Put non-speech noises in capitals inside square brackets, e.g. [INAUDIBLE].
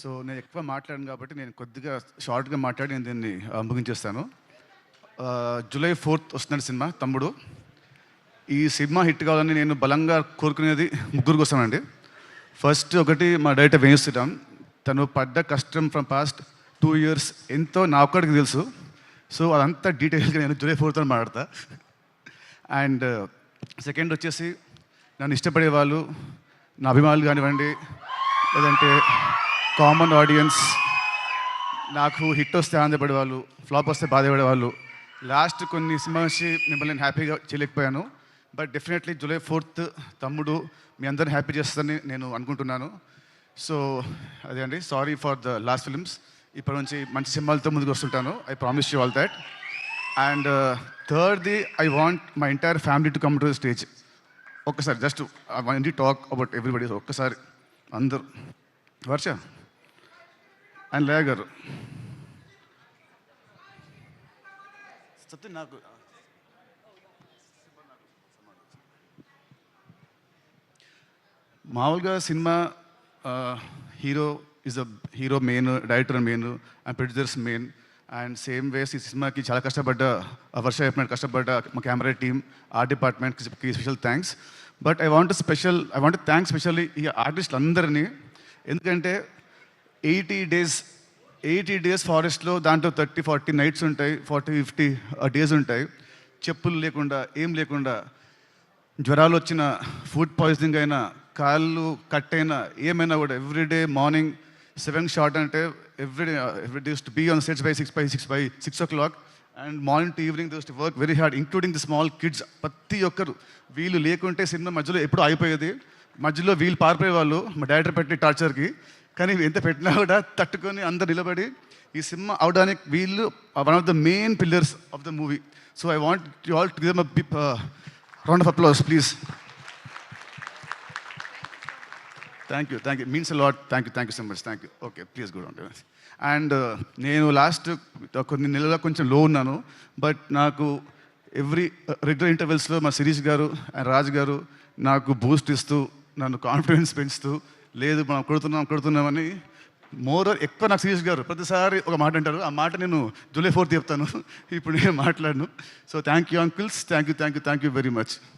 So నేను ఎక్కువ మాట్లాడాను కాబట్టి నేను కొద్దిగా షార్ట్గా మాట్లాడి నేను దీన్ని ముగించేస్తాను. జూలై ఫోర్త్ వస్తున్నాడు సినిమా తమ్ముడు. ఈ సినిమా హిట్ కావాలని నేను బలంగా కోరుకునేది ముగ్గురు కోసమండి. ఫస్ట్ ఒకటి మా డైరెక్టర్ వేణుశ్రీరామ్ తను పడ్డ కష్టం ఫ్రమ్ పాస్ట్ టూ ఇయర్స్ ఎంతో నా ఒక్కడికి తెలుసు. సో అదంతా డీటెయిల్గా నేను జూలై ఫోర్త్ అని మాట్లాడతా. అండ్ సెకండ్ వచ్చేసి నన్ను ఇష్టపడే వాళ్ళు నా అభిమానులు కానివ్వండి లేదంటే కామన్ ఆడియన్స్ నాకు హిట్ వస్తే ఆనందపడే వాళ్ళు ఫ్లాప్ వస్తే బాధపడే వాళ్ళు లాస్ట్ కొన్ని సినిమా వచ్చి మిమ్మల్ని నేను హ్యాపీగా చేయలేకపోయాను. బట్ డెఫినెట్లీ జూలై ఫోర్త్ తమ్ముడు మీ అందరిని హ్యాపీ చేస్తుందని నేను అనుకుంటున్నాను. సో అదే అండి sorry for the last films. ఇప్పటి నుంచి మంచి సినిమాలతో ముందుకు వస్తుంటాను. I promise you all that and uh, థర్డ్ది I want my entire family to come to the stage. ఒక్కసారి just I want talk about everybody ఒక్కసారి అందరూ. వర్ష? అండ్ లయ గారు సత్య నాకు మామూలుగా cinema hero is a hero main director main and producers main and same ways ఈ సినిమాకి చాలా కష్టపడ్డ వర్ష చెప్పినట్టు కష్టపడ్డ మా కెమెరా టీమ్ ఆర్ట్ డిపార్ట్మెంట్కి special thanks. But I want special I want thanks specially ఈ ఆర్టిస్టులు అందరినీ ఎందుకంటే ఎయిటీ డేస్ ఎయిటీ డేస్ ఫారెస్ట్లో దాంట్లో థర్టీ ఫార్టీ నైట్స్ ఉంటాయి ఫార్టీ ఫిఫ్టీ డేస్ ఉంటాయి. చెప్పులు లేకుండా ఏం లేకుండా జ్వరాలు వచ్చిన ఫుడ్ పాయిజనింగ్ అయినా కాళ్ళు కట్ అయినా ఏమైనా కూడా ఎవ్రీడే మార్నింగ్ సెవెన్ షార్ట్ అంటే everyday every days to be on sets by six by six by six o'clock. And morning to evening those to work very hard including the small kids. ప్రతి ఒక్కరు వీళ్ళు లేకుంటే cinema మధ్యలో ఎప్పుడు అయిపోయేది. మధ్యలో వీళ్ళు పారిపోయే వాళ్ళు మా డైరెక్టర్ పెట్టిన టార్చర్కి. కానీ ఎంత పెట్టినా కూడా తట్టుకొని అందరు నిలబడి ఈ సినిమా అవడానికి వీళ్ళు one of the main pillars of the movie so I want you all to give round of applause please thank you thank you means lot thank you thank you so much thank you okay please good on and నేను last uh, కొన్ని నెలలుగా కొంచెం uh, లో ఉన్నాను but నాకు every regular ఇంటర్వెల్స్లో మా శిరీష్ గారు and Raj గారు నాకు బూస్ట్ ఇస్తూ నన్ను కాన్ఫిడెన్స్ పెంచుతూ లేదు మనం కొడుతున్నాం కొడుతున్నామని మోర్ ఎక్కువ నాకు సీరియస్ గారు. ప్రతిసారి ఒక మాట అంటారు. ఆ మాట నేను జూలై ఫోర్త్ చెప్తాను. [LAUGHS] ఇప్పుడు నేను మాట్లాడను. So thank you uncles thank you thank you thank you very much